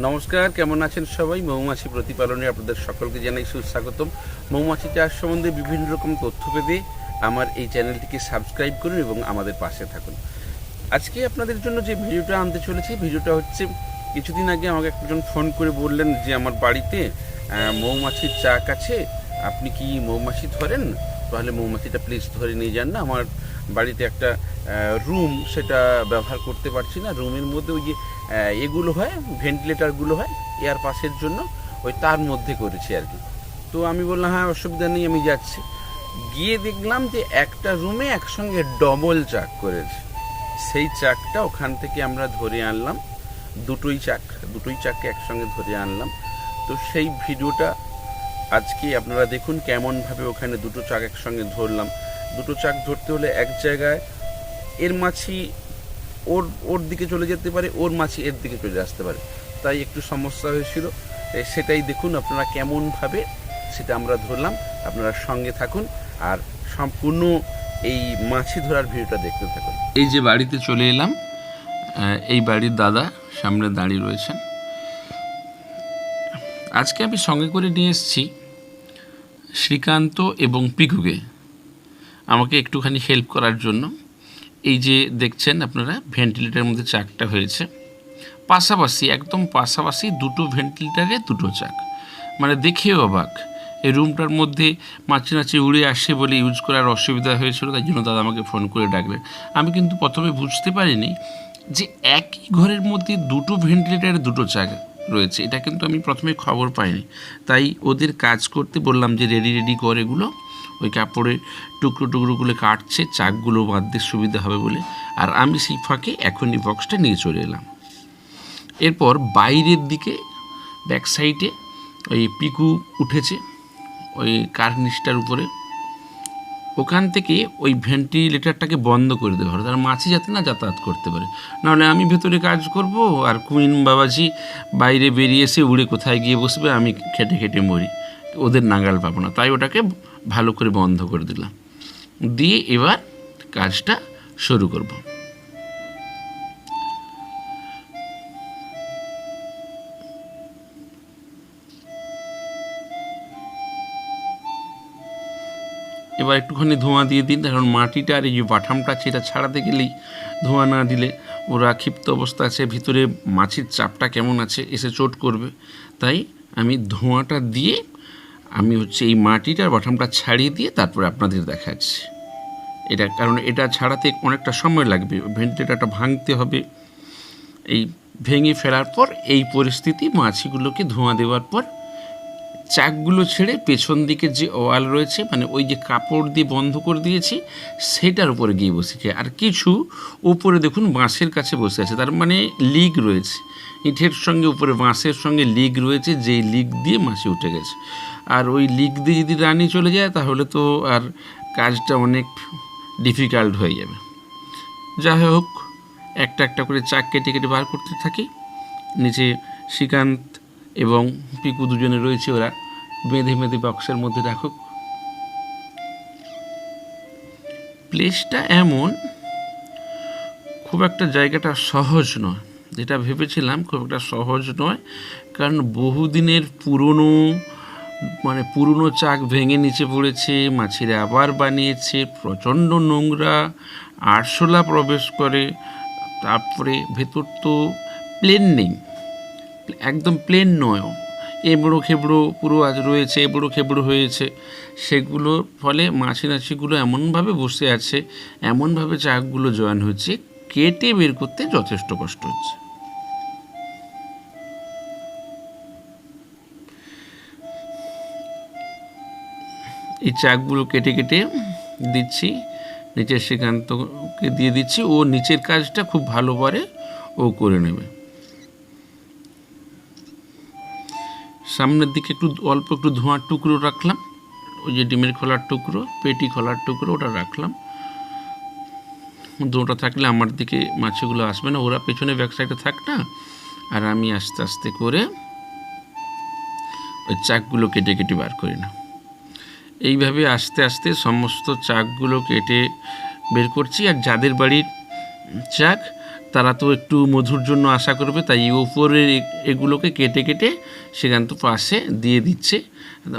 নমস্কার, কেমন আছেন সবাই? মৌমাছি প্রতিপালনে আপনাদের সকলকে জানাই সুস্বাগতম। মৌমাছি চাষ সম্বন্ধে বিভিন্ন রকম তথ্য পেতে আমার এই চ্যানেলটিকে সাবস্ক্রাইব করুন এবং আমাদের পাশে থাকুন। আজকে আপনাদের জন্য যে ভিডিওটা আনতে চলেছি, ভিডিওটা হচ্ছে কিছুদিন আগে আমাকে একজন ফোন করে বললেন যে আমার বাড়িতে মৌমাছির চাক আছে, আপনি কি মৌমাছি ধরেন? তাহলে মৌমাছিটা প্লিজ ধরে নিয়ে যান না, আমার বাড়িতে একটা রুম সেটা ব্যবহার করতে পারছি না। রুমের মধ্যে ওই যে এগুলো হয় ভেন্টিলেটারগুলো হয়, এয়ার পাসের জন্য, ওই তার মধ্যে করেছি আর কি। তো আমি বললাম হ্যাঁ অসুবিধা নেই, আমি যাচ্ছি। গিয়ে দেখলাম যে একটা রুমে একসঙ্গে ডবল চাক করেছে। সেই চাকটা ওখান থেকে আমরা ধরে আনলাম, দুটোই চাক, দুটোই চাককে একসঙ্গে ধরে আনলাম। তো সেই ভিডিওটা আজকে আপনারা দেখুন, কেমনভাবে ওখানে দুটো চাক একসঙ্গে ধরলাম। দুটো চাক ধরতে হলে এক জায়গায়। এর মাছি ওর ওর দিকে চলে যেতে পারে, ওর মাছি এর দিকে চলে আসতে পারে। তাই একটু সমস্যা হয়েছিল। সেটাই দেখুন আপনারা কেমনভাবে সেটা আমরা ধরলাম। আপনারা সঙ্গে থাকুন আর সম্পূর্ণ এই মাছি ধরার ভিডিওটা দেখতে থাকুন। এই যে বাড়িতে চলে এলাম এই বাড়ির দাদা সামনে দাঁড়িয়ে রয়েছেন। আজকে আমি সঙ্গে করে নিয়ে এসেছি শ্রীকান্ত এবং পিকুকে আমাকে একটুখানি হেল্প করার জন্য। এই যে দেখছেন আপনারা ভেন্টিলেটারের মধ্যে চাকটা হয়েছে। পাশাপাশি, একদম পাশাপাশি দুটো ভেন্টিলেটারে দুটো চাক। মানে দেখেও অবাক। এই রুমটার মধ্যে মাছি নাচি উড়ে আসে বলে ইউজ করার অসুবিধা হয়েছিল, তাই জন্য দাদা আমাকে ফোন করে ডাকলেন। আমি কিন্তু প্রথমে বুঝতে পারিনি যে একই ঘরের মধ্যে দুটো ভেন্টিলেটারে দুটো চাক রয়েছে। এটা কিন্তু আমি প্রথমে খবর পাইনি। তাই ওদের কাজ করতে বললাম যে রেডি রেডি করে এগুলো। ওই কাপড়ে টুকরো টুকরোগুলো কাটছে, চাকগুলো বাঁধতে সুবিধা হবে বলে। আর আমি সেই ফাঁকে এখনই বক্সটা নিয়ে চলে এলাম। এরপর বাইরের দিকে ব্যাক সাইডে ওই পিকু উঠেছে, ওই কার্নিশটার উপরে। ওখান থেকে ওই ভেন্টিলেটারটাকে বন্ধ করে দেওয়া হলো। তার মাছি যাতে না যাতায়াত করতে পারে। নাহলে আমি ভেতরে কাজ করব, আর কুইন বাবাজি বাইরে বেরিয়ে এসে উড়ে কোথায় গিয়ে বসবে, আমি খেটে খেটে মরি। ওদের নাগাল পাবো না। তাই ওটাকে ভালো করে বন্ধ করে দিলাম। দিয়ে এবার কাজটা শুরু করব। এবার একটুখানি ধোঁয়া দিয়ে দিন। কারণ মাটিটা আর এই যে বাঠামটা আছে, এটা ছাড়াতে গেলেই ধোঁয়া না দিলে ওরা ক্ষিপ্ত অবস্থা আছে। ভিতরে মাছির চাপটা কেমন আছে, এসে চোট করবে। তাই আমি ধোঁয়াটা দিয়ে আমি হচ্ছে এই মাটিটার বাঠামটা ছাড়িয়ে দিয়ে তারপরে আপনাদের দেখাচ্ছি। এটা কারণ এটা ছাড়াতে অনেকটা সময় লাগবে, ভেন্টিলেটারটা ভাঙতে হবে। এই ভেঙে ফেলার পর এই পরিস্থিতি, মাছিগুলোকে ধোঁয়া দেওয়ার পর চাকগুলো ছেড়ে পেছন দিকে যে ওয়াল রয়েছে মানে ওই যে কাপড় দিয়ে বন্ধ করে দিয়েছি, সেটার উপরে গিয়ে বসেছে আর কিছু উপরে দেখুন, বাঁশের কাছে বসে আছে। তার মানে লিগ রয়েছে। ইটের সঙ্গে উপরে বাঁশের সঙ্গে লিগ রয়েছে, যেই লিগ দিয়ে মাছি উঠে গেছে। আর ওই লিক দিয়ে যদি রানি চলে যায়, তাহলে তো আর কাজটা অনেক ডিফিকাল্ট হয়ে যাবে। যাই হোক, একটা একটা করে চাক কেটে কেটে বার করতে থাকি। নিচে শ্রীকান্ত এবং পিকু দুজনে রয়েছে ওরা। বেঁধে বেঁধে বক্সের মধ্যে রাখুক। প্লেসটা এমন, খুব একটা জায়গাটা সহজ নয়। যেটা ভেবেছিলাম খুব একটা সহজ নয়। কারণ বহুদিনের পুরনো মানে পুরনো চাক ভেঙে নিচে পড়েছে, মাছিরা আবার বানিয়েছে, প্রচণ্ড নোংরা, আরশোলা প্রবেশ করে, তারপরে ভেতর তো প্লেন নেই। একদম প্লেন নয়। এবড়ো খেবড়ো পুরো আজ রয়েছে, এবড়ো খেবড়ো হয়েছে। সেগুলোর ফলে মাছি নাছিগুলো এমনভাবে বসে আছে, এমনভাবে চাকগুলো জয়েন হচ্ছে, কেটে বের করতে যথেষ্ট কষ্ট হচ্ছে। এই চাকগুলো কেটে কেটে দিচ্ছি। নিচের শ্রীকান্তকে দিয়ে দিচ্ছি। ও নিচের কাজটা খুব ভালো পারে, ও করে নেবে। সামনের দিকে একটু অল্প একটু ধোঁয়ার টুকরো রাখলাম। ওই যে ডিমের খোলার টুকরো, পেটি খোলার টুকরো ওটা রাখলাম। ধোঁয়াটা থাকলে আমার দিকে মাছগুলো আসবে না। ওরা পেছনে ব্যাক সাইডে থাক না। আর আমি আস্তে আস্তে করে ওই চাকগুলো কেটে কেটে বার করি না। এইভাবে আস্তে আস্তে সমস্ত চাকগুলো কেটে বের করছি। আর যাদের বাড়ির চাক, তারা তো একটু মধুর জন্য আশা করবে, তাই ওপরের এগুলোকে কেটে কেটে সেখান তো পাশে দিয়ে দিচ্ছে।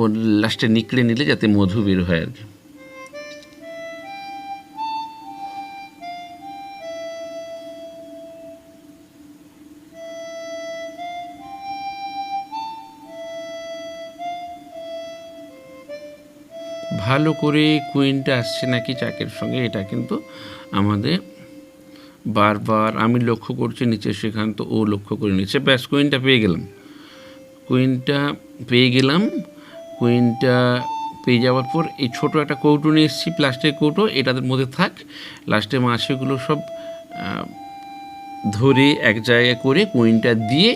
ও লাস্টে নিকড়ে নিলে যাতে মধু বের হয় আর কি। ভালো করে কুইনটা আসছে নাকি চাকের সঙ্গে, এটা কিন্তু আমাদের বারবার আমি লক্ষ্য করছি নিচে সেখান তো ও লক্ষ্য করে নিচ্ছে। ব্যাস, কুইনটা পেয়ে গেলাম। কুইনটা পেয়ে গেলাম। কুইনটা পেয়ে যাওয়ার পর এই ছোটো একটা কৌটো নিয়ে এসেছি, প্লাস্টিকের কৌটো এটাদের মধ্যে থাক। লাস্টে মাছেগুলো সব ধরে এক জায়গায় করে কুইনটা দিয়ে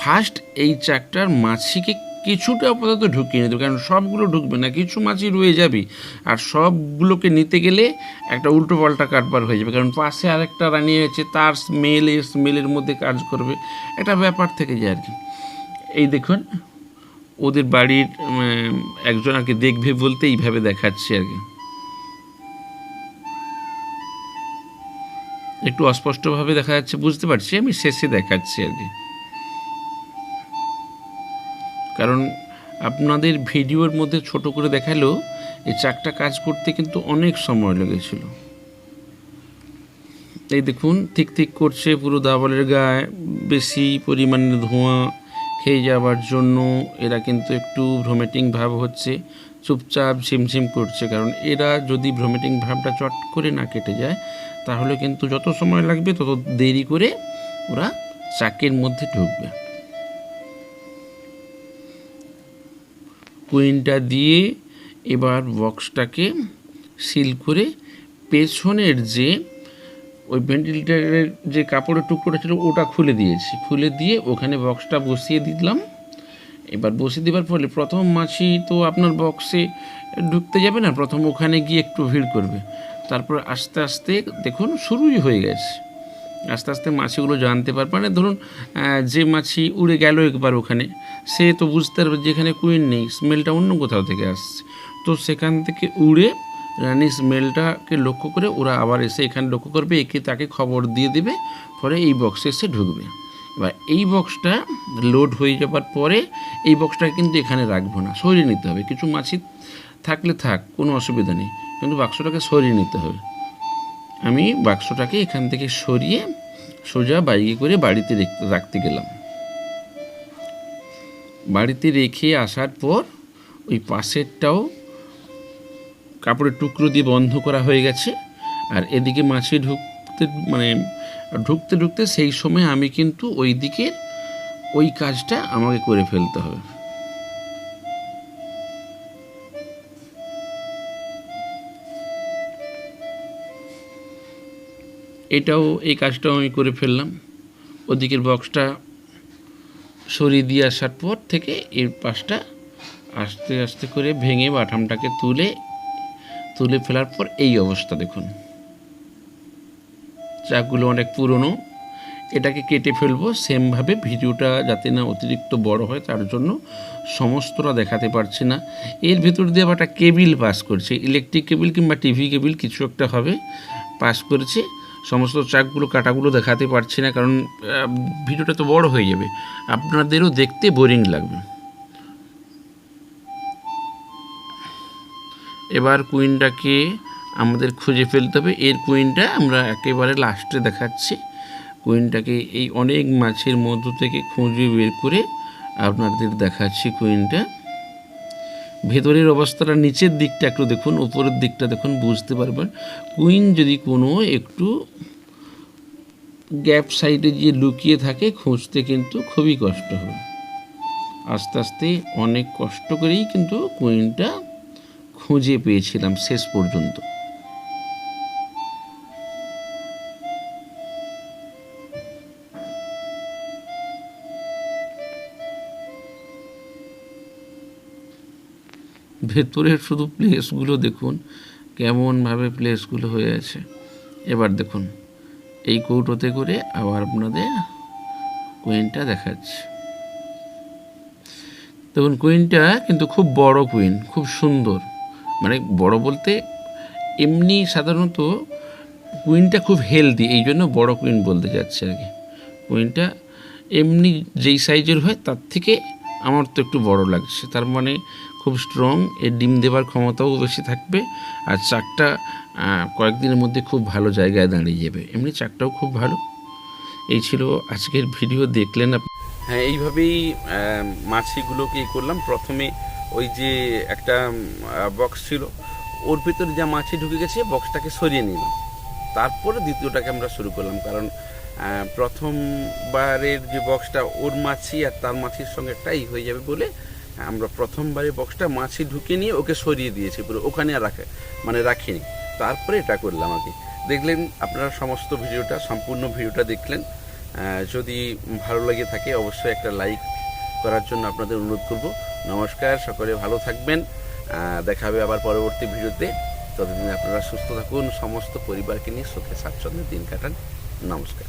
ফার্স্ট এই চাকটার মাছিকে কিছুটা আপাতত ঢুকিয়ে নিতে কারণ সবগুলো ঢুকবে না, কিছু মাছই রয়ে যাবে। আর সবগুলোকে নিতে গেলে একটা উল্টো পাল্টা কাটবার হয়ে যাবে, কারণ পাশে আরেকটা রানী আছে তার স্মেল এই স্মেলের মধ্যে কাজ করবে। একটা ব্যাপার থেকে যায় আর কি। এই দেখুন, ওদের বাড়ির একজন আর কি দেখবে বলতে এইভাবে দেখাচ্ছে আর কি। একটু অস্পষ্টভাবে দেখা যাচ্ছে, বুঝতে পারছি, আমি শেষে দেখাচ্ছি আর কি। কারণ আপনাদের ভিডিওর মধ্যে ছোট করে দেখালেও এই চাকটা কাজ করতে কিন্তু অনেক সময় লেগেছিল। এই দেখুন, ঠিক ঠিক করছে পুরো দাবলের গায়ে, বেশি পরিমাণে ধোঁয়া খেয়ে যাওয়ার জন্য এরা কিন্তু একটু ভ্রমেটিং ভাব হচ্ছে, চুপচাপ ঝিমঝিম করছে, কারণ এরা যদি ভ্রমেটিং ভাবটা চট করে না কেটে যায়, তাহলে কিন্তু যত সময় লাগবে তত দেরি করে ওরা চাকের মধ্যে ঢুকবে। কুইনটা দিয়ে এবার বক্সটাকে সিল করে পেছনের যে ওই ভেন্টিলেটারের যে কাপড়ের টুকরোটা ছিল, ওটা খুলে দিয়েছি। খুলে দিয়ে ওখানে বক্সটা বসিয়ে দিলাম। এবার বসিয়ে দেওয়ার ফলে প্রথম মাছি তো আপনার বক্সে ঢুকতে যাবে না, প্রথম ওখানে গিয়ে একটু ভিড় করবে। তারপর আস্তে আস্তে দেখুন শুরুই হয়ে গেছে। আস্তে আস্তে মাছিগুলো জানতে পারবে। মানে ধরুন যে মাছি উড়ে গেল একবার ওখানে, সে তো বুঝতে পারবে যে এখানে কুইন নেই, স্মেলটা অন্য কোথাও থেকে আসছে। তো সেখান থেকে উড়ে রানী স্মেলটাকে লক্ষ্য করে ওরা আবার এসে এখানে লক্ষ্য করবে, একে তাকে খবর দিয়ে দেবে, পরে এই বক্সে এসে ঢুকবে। এবার এই বক্সটা লোড হয়ে যাবার পরে এই বক্সটা কিন্তু এখানে রাখব না, সরিয়ে নিতে হবে। কিছু মাছি থাকলে থাক, কোনো অসুবিধা নেই, কিন্তু বাক্সটাকে সরিয়ে নিতে হবে। আমি বাক্সটাকে এখান থেকে সরিয়ে সোজা বাইকে করে বাড়িতে রেখ- রাখতে গেলাম। বাড়িতে রেখে আসার পর ওই পাশেরটাও কাপড়ের টুকরো দিয়ে বন্ধ করা হয়ে গেছে। আর এদিকে মাছি ঢুকতে মানে ঢুকতে ঢুকতে সেই সময় আমি কিন্তু ওই দিকের ওই কাজটা আমাকে করে ফেলতে হবে। এটাও এই কাজটাও আমি করে ফেললাম। ওদিকের বক্সটা সরিয়ে দিয়ে আসার পর থেকে এর পাশটা আস্তে আস্তে করে ভেঙে বাটামটাকে তুলে তুলে ফেলার পর এই অবস্থা দেখুন। চাকগুলো অনেক পুরনো। এটাকে কেটে ফেলব, সেমভাবে ভিডিওটা যাতে না অতিরিক্ত বড় হয়, তার জন্য সমস্তটা দেখাতে পারছি না। এর ভেতর দিয়ে একটা কেবিল পাস করছে। ইলেকট্রিক কেবিল কিংবা টিভি কেবিল কিছু একটা হবে পাস করেছে। সমস্ত চাকগুলো কাটাগুলো দেখাতে পারছি না, কারণ ভিডিওটা তো বড় হয়ে যাবে। আপনাদেরও দেখতে বোরিং লাগবে। এবার কুইনটাকে আমাদের খুঁজে ফেলতে হবে। এর কুইনটা আমরা একেবারে লাস্টে দেখাচ্ছি। কুইনটাকে এই অনেক মাছের মধ্য থেকে খুঁজে বের করে আপনাদের দেখাচ্ছি কুইনটা ভেতরের অবস্থাটা নিচের দিকটা একটু দেখুন, উপরের দিকটা দেখুন, বুঝতে পারবেন। কুইন যদি কোনো একটু গ্যাপ সাইডে যে লুকিয়ে থাকে, খুঁজতে কিন্তু খুবই কষ্ট হবে। আস্তে আস্তে অনেক কষ্ট করেই কিন্তু কুইনটা খুঁজে পেয়েছিলাম শেষ পর্যন্ত। ভেতরের শুধু প্লেসগুলো দেখুন, কেমনভাবে প্লেসগুলো হয়ে আছে। এবার দেখুন, এই কৌটোতে করে আবার আপনাদের কুইনটা দেখাচ্ছি। দেখুন কুইনটা কিন্তু খুব বড় কুইন খুব সুন্দর। মানে বড় বলতে এমনি সাধারণত কুইনটা খুব হেলদি এই জন্য বড় কুইন বলতে যাচ্ছে আর কি। কুইনটা এমনি যেই সাইজের হয়, তার থেকে আমার তো একটু বড় লাগছে। তার মানে খুব স্ট্রং এর ডিম দেওয়ার ক্ষমতাও বেশি থাকবে আর চাকটা কয়েকদিনের মধ্যে খুব ভালো জায়গায় দাঁড়িয়ে যাবে। এমনি চাকটাও খুব ভালো। এই ছিল আজকের ভিডিও দেখলেন হ্যাঁ এইভাবেই মাছিগুলোকে করলাম। প্রথমে ওই যে একটা বক্স ছিল, ওর ভিতরে যা মাছি ঢুকে গেছে বক্সটাকে সরিয়ে নিলাম। তারপরে দ্বিতীয়টাকে আমরা শুরু করলাম, কারণ প্রথমবারের যে বক্সটা ওর মাছি আর তার মাছির সঙ্গে টাই হয়ে যাবে বলে আমরা প্রথমবারে বক্সটা মাছি ঢুকে নিয়ে ওকে সরিয়ে দিয়েছি, পুরো ওখানে আর রাখে মানে রাখিনি। তারপরে এটা করলাম আর কি দেখলেন আপনারা সমস্ত ভিডিওটা, সম্পূর্ণ ভিডিওটা দেখলেন। যদি ভালো লাগে থাকে অবশ্যই একটা লাইক করার জন্য আপনাদের অনুরোধ করব। নমস্কার, সকলে ভালো থাকবেন। দেখা হবে আবার পরবর্তী ভিডিওতে। ততদিন আপনারা সুস্থ থাকুন, সমস্ত পরিবারকে নিয়ে সুখে স্বাচ্ছন্দ্যে দিন কাটান। নমস্কার।